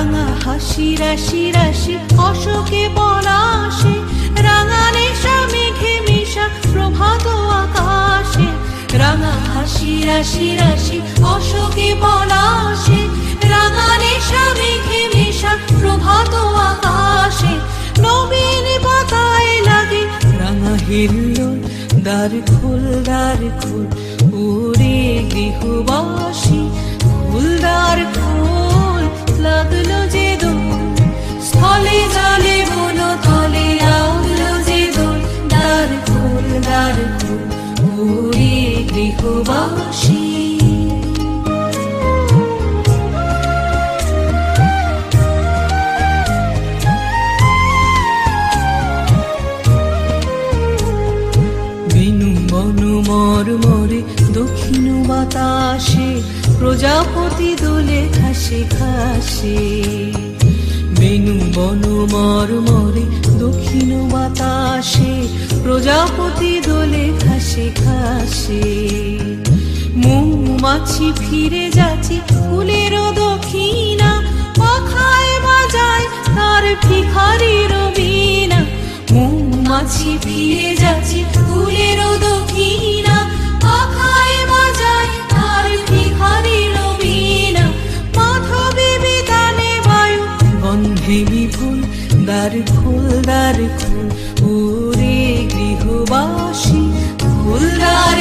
রাশি রাশি, অশোকে পলাশে রাঙানে মেঘে মেশা, প্রভাত আকাশে। রাঙা হাসি, রাশি রাশি, অশোকে পলাশে রাঙানে মেঘে মেশা, প্রভাত আকাশে। নবীন পাতায় লাগে রাঙা হিল্লোল, দ্বার খোল দ্বার খোল ওরে গৃহবাসী। গৃহবাসী বনু মর মরে দক্ষিণ বাতাসে, প্রজাপতি দোলে খাসে খাসে বেনু বনু মর মরে দক্ষিণ বাতাসে, প্রজাপতি দোলে খাসে খাসে মৌমাছি ফিরে যাচ্ছে ফুলের দক্ষিণা পাখায় বাজায় তার ভিখারির বিনা মৌমাছি ফিরে যাচ্ছে ফুলের দক্ষিণা পাখায় বাজায় তার ভিখারির বিনা মাধবে বায়ু গন্ধে ফুল দার ফুল গৃহবাসী ফুলদার